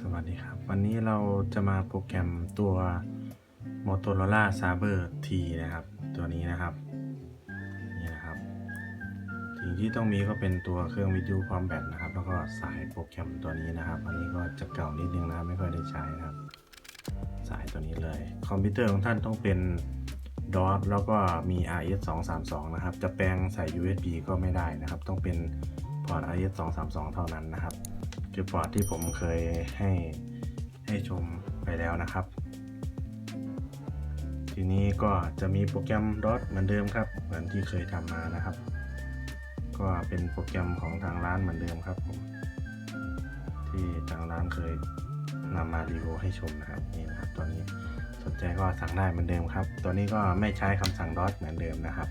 สวัสดีครับ วันนี้เราจะมาโปรแกรมตัว Motorola Saber T นะครับ ตัวนี้นะครับนี่นะครับสิ่งที่ต้องมีก็เป็นตัวเครื่องวิทยุพร้อมแบตนะครับ แล้วก็สายโปรแกรมตัวนี้นะครับ อันนี้ก็จะเก่านิดนึงนะไม่ค่อยได้ใช้นะครับ สายตัวนี้เลย คอมพิวเตอร์ของท่านต้องเป็น DOS แล้วก็มี RS 2 3 2นะครับ จะแปลงใส่ USB ก็ไม่ได้นะครับ ต้องเป็นพอร์ต RS 2 3 2เท่านั้นนะครับ คือพอร์ตที่ผมเคยให้ให้ชมไปแล้วนะครับ ทีนี้ก็จะมีโปรแกรม DOS เหมือนเดิมครับ เหมือนที่เคยทำมานะครับ ก็เป็นโปรแกรมของทางร้านเหมือนเดิมครับผมที่ทางร้านเคยนำมารีวิวให้ชมนะครับนี่นะครับตัวนี้สนใจก็สั่งได้เหมือนเดิมครับ ตัวนี้ก็ไม่ใช้คำสั่ง DOS เหมือนเดิมนะครับ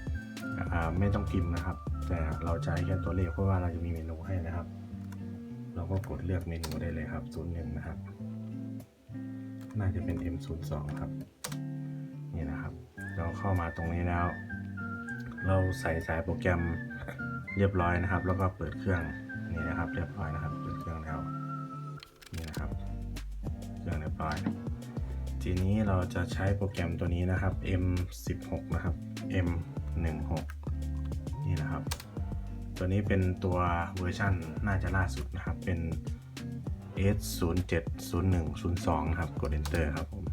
ไม่ต้องพิมพ์นะครับ แต่เราใช้แค่ตัวเลขเพราะว่าเราจะมีเมนูให้นะครับ เราก็กดเลือกเมนูได้เลยครับ 01 นะครับ น่าจะเป็น M02 ครับ นี่นะครับ เราเข้ามาตรงนี้แล้ว เราใส่สายโปรแกรมเรียบร้อยนะครับ แล้วก็เปิดเครื่องนี่นะครับ เรียบร้อยนะครับ เปิดเครื่องแล้ว นี่นะครับ เครื่องเรียบร้อยทีนี้เราจะใช้โปรแกรมตัวนี้นะครับ M16 นะครับ M16 นี่นะครับ ตัวนี้เป็นตัวเวอร์ชันน่าจะล่าสุดนะครับ เป็น S070102 นะครับ กด Enter ครับผม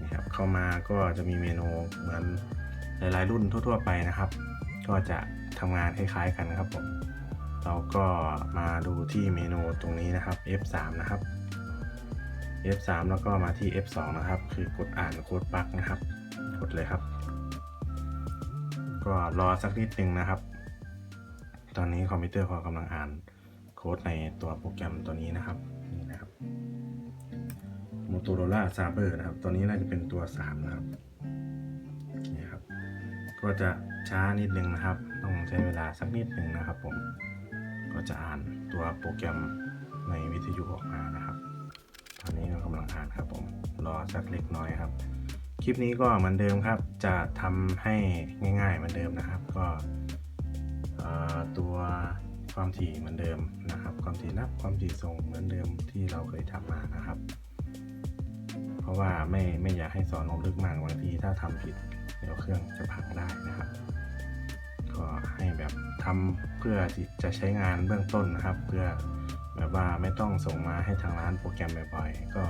นี่ครับ เข้ามาก็จะมีเมนูเหมือนหลายๆรุ่นทั่ว ๆ ไปนะครับ ก็จะทำงานคล้ายๆกันครับผมเราก็มาดูที่เมนูตรงนี้นะครับ F3 นะครับ F3 แล้วก็มาที่ F2 นะครับ คือกดอ่านโค้ดปลั๊กนะครับ กดเลยครับ ก็รอสักนิดนึงนะครับ ตอนนี้คอมพิวเตอร์ก็กำลังอ่านโค้ดในตัวโปรแกรมตัวนี้นะครับนี่นะครับ Motorola Saber นะครับ ตัวนี้น่าจะเป็นตัว 3 นะครับนี่ครับ ก็จะช้านิดนึงนะครับ ต้องใช้เวลาสักนิดนึงนะครับผมก็จะอ่านตัวโปรแกรมในวิทยุออกมานะครับ ตอนนี้เรากำลังอ่านครับผมรอสักเล็กน้อยครับ คลิปนี้ก็เหมือนเดิมครับ จะทำให้ง่ายๆเหมือนเดิมนะครับ ก็ ตัวความถี่เหมือนเดิมนะครับ ความถี่รับความถี่ส่งเหมือนเดิมที่เราเคยทำมานะครับ เพราะว่าไม่ไม่อยากให้สอนลงลึกมากบางทีถ้าทำผิดเดี๋ยวเครื่องจะพังได้นะครับ ก็ให้แบบทำเพื่อที่จะใช้งานเบื้องต้นนะครับ เพื่อแบบว่าไม่ต้องส่งมาให้ทางร้านโปรแกรมบ่อยๆก็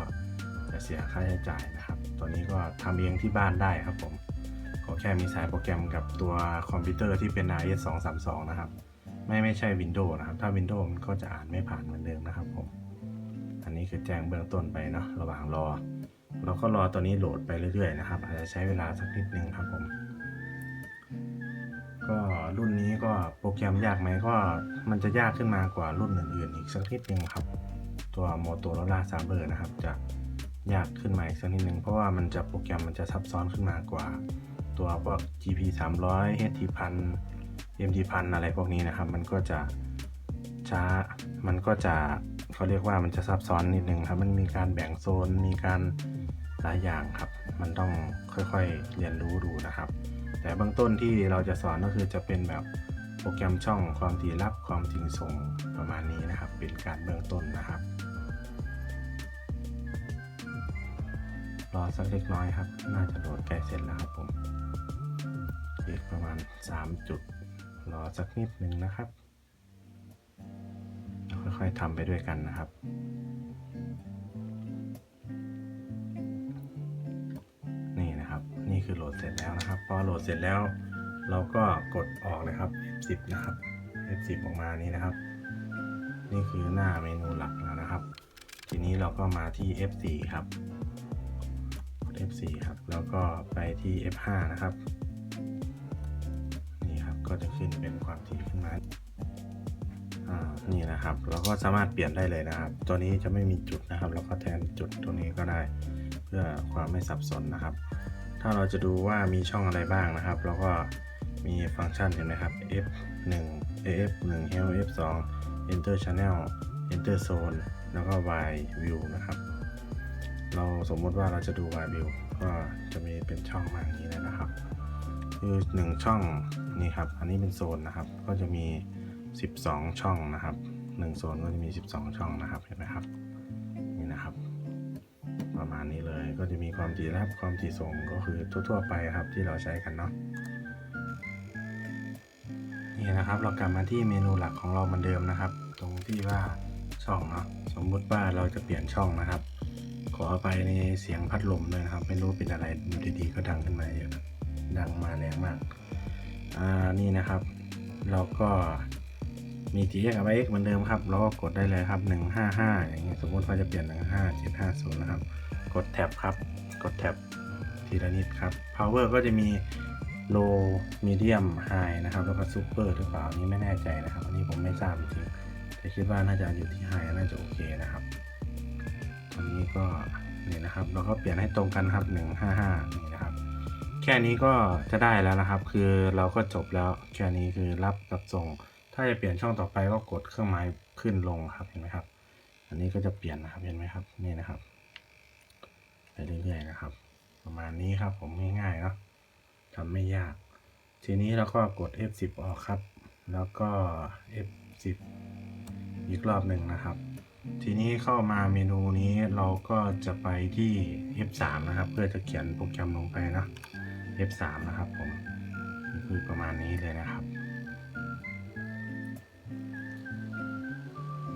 จะเสียค่าใช้จ่ายนะครับ ตัวนี้ก็ทำเองที่บ้านได้ครับผม ขอแค่มีสายโปรแกรมกับตัวคอมพิวเตอร์ที่เป็น RS 2 3 2 นะครับ ไม่ไม่ใช่ Windows นะครับ ถ้า Windows มันก็จะอ่านไม่ผ่านเหมือนเดิมนะครับผม อันนี้คือแจ้งเบื้องต้นไปเนาะระหว่างรอ เราก็รอตัวนี้โหลดไปเรื่อยๆนะครับ อาจจะใช้เวลาสักนิดนึงครับผม ก็รุ่นนี้ก็โปรแกรมยากไหมก็มันจะยากขึ้นมากว่ารุ่นอื่นๆ อีกสักนิดนึงครับ ตัว Motorola Saber นะครับ จะยากขึ้นมาอีกสักนิดนึงเพราะว่ามันจะโปรแกรมมันจะซับซ้อนขึ้นมากว่า ตัวพวก GP 300 HT 1000 MT 1000อะไรพวกนี้นะครับ มันก็จะช้า มันก็จะเขาเรียกว่ามันจะซับซ้อนนิดนึงครับ มันมีการแบ่งโซน มีการหลายอย่างครับ มันต้องค่อยๆเรียนรู้ดูนะครับ แต่เบื้องต้นที่เราจะสอนก็คือจะเป็นแบบโปรแกรมช่องความถี่รับความถี่ส่งประมาณนี้นะครับ เป็นการเบื้องต้นนะครับรอสักเล็กน้อยครับ น่าจะโหลดใกล้เสร็จแล้วครับผม อีกประมาณ 3 จุดรอสักนิดหนึ่งนะครับค่อยๆทำไปด้วยกันนะครับนี่นะครับนี่คือโหลดเสร็จแล้วนะครับพอโหลดเสร็จแล้ว เราก็กดออกเลยครับ F10 นะครับ F10 ออกมานี้นะครับ นี่คือหน้าเมนูหลักแล้วนะครับ ทีนี้เราก็มาที่ F4 ครับกด F4 ครับ แล้วก็ไปที่ F5 นะครับนี่ครับ ก็จะขึ้นเป็นความถี่ขึ้นมาอ่านี่นะครับ เราก็สามารถเปลี่ยนได้เลยนะครับ ตัวนี้จะไม่มีจุดนะครับ เราก็แทนจุดตัวนี้ก็ได้ เพื่อความไม่สับสนนะครับ ถ้าเราจะดูว่ามีช่องอะไรบ้างนะครับเราก็มีฟังก์ชันเห็นไหมครับ F1 AF1 Help F2 Enter Channel Enter Zone แล้วก็ Y View นะครับ เราสมมติว่าเราจะดู Y View ก็จะมีเป็นช่องมาอย่างนี้เลยนะครับ คือ 1 ช่องนี่ครับ อันนี้เป็นโซนนะครับ ก็จะมี 12 ช่องนะครับ1โซนก็จะมี 12 ช่องนะครับ เห็นไหมครับ นี่นะครับ ประมาณนี้เลย ก็จะมีความถี่รับ ความถี่ส่งก็คือทั่วๆไปครับที่เราใช้กันเนาะ นี่นะครับ เรากลับมาที่เมนูหลักของเราเหมือนเดิมนะครับ ตรงที่ว่าช่องเนาะ สมมุติว่าเราจะเปลี่ยนช่องนะครับ ขอไปในเสียงพัดลมเลยนะครับ ไม่รู้เป็นอะไรดูดีๆก็ดังขึ้นมาเยอะ ดังมาแรงมาก อ่า นี่นะครับ เราก็มี TX กับ X เหมือนเดิมครับ เราก็กดได้เลยครับ 155 อย่างเงี้ย สมมติว่าจะเปลี่ยน 15 750 นะครับ กดแท็บครับ กดแท็บทีละนิดครับ power ก็จะมี low medium high นะครับ แล้วก็ super หรือเปล่า นี้ไม่แน่ใจนะครับ อันนี้ผมไม่ทราบจริงแต่คิดว่าน่าจะอยู่ที่ high น่าจะโอเคนะครับตอนนี้ก็นี่นะครับ เราก็เปลี่ยนให้ตรงกันครับ 155นี่นะ แค่นี้ก็จะได้แล้วนะครับ คือเราก็จบแล้วแค่นี้คือรับกับส่ง ถ้าจะเปลี่ยนช่องต่อไปก็กดเครื่องหมายขึ้นลงครับเห็นไหมครับ อันนี้ก็จะเปลี่ยนนะครับเห็นไหมครับนี่นะครับไปเรื่อยๆนะครับ ประมาณนี้ครับผมง่ายๆเนาะทำไม่ยาก ทีนี้เราก็กด F10 ออกครับ แล้วก็ F10 อีกรอบหนึ่งนะครับ ทีนี้เข้ามาเมนูนี้เราก็จะไปที่ F3 นะครับ เพื่อจะเขียนโปรแกรมลงไปนะ F3 นะครับผมนี่คือประมาณนี้เลยนะครับ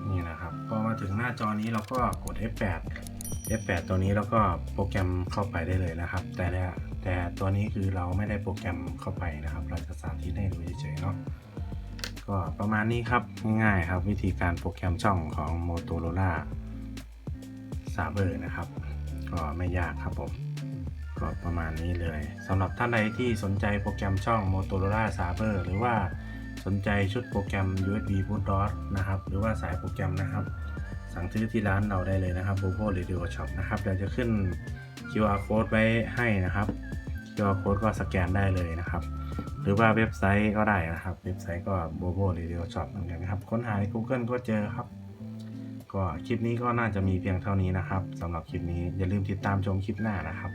นี่นะครับพอมาถึงหน้าจอนี้เราก็กด F8 F8 ตัวนี้แล้วก็โปรแกรมเข้าไปได้เลยนะครับ แต่แต่ตัวนี้คือเราไม่ได้โปรแกรมเข้าไปนะครับ เราจะสาธิตให้ดูเฉยๆเนาะก็ประมาณนี้ครับง่ายๆครับ วิธีการโปรแกรมช่องของ Motorola Saber นะครับ ก็ไม่ยากครับผม ก็ประมาณนี้เลยสำหรับท่านใดที่สนใจโปรแกรมช่อง Motorola Saber หรือว่าสนใจชุดโปรแกรม USB Boot DOS นะครับ หรือว่าสายโปรแกรมนะครับ สั่งซื้อที่ร้านเราได้เลยนะครับ Bobo Radio Shop นะครับเดี๋ยวจะขึ้น QR code ไว้ให้นะครับ QR code ก็สแกนได้เลยนะครับ หรือว่าเว็บไซต์ก็ได้นะครับ เว็บไซต์ก็ Bobo Radio Shop เหมือนกันครับ ค้นหาใน Google ก็เจอครับ ก็คลิปนี้ก็น่าจะมีเพียงเท่านี้นะครับสำหรับคลิปนี้อย่าลืมติดตามชมคลิปหน้านะครับ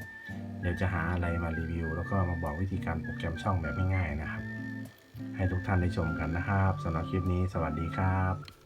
เดี๋ยวจะหาอะไรมารีวิว แล้วก็มาบอกวิธีการโปรแกรมช่องแบบง่ายๆนะครับ ให้ทุกท่านได้ชมกันนะครับสำหรับคลิปนี้สวัสดีครับ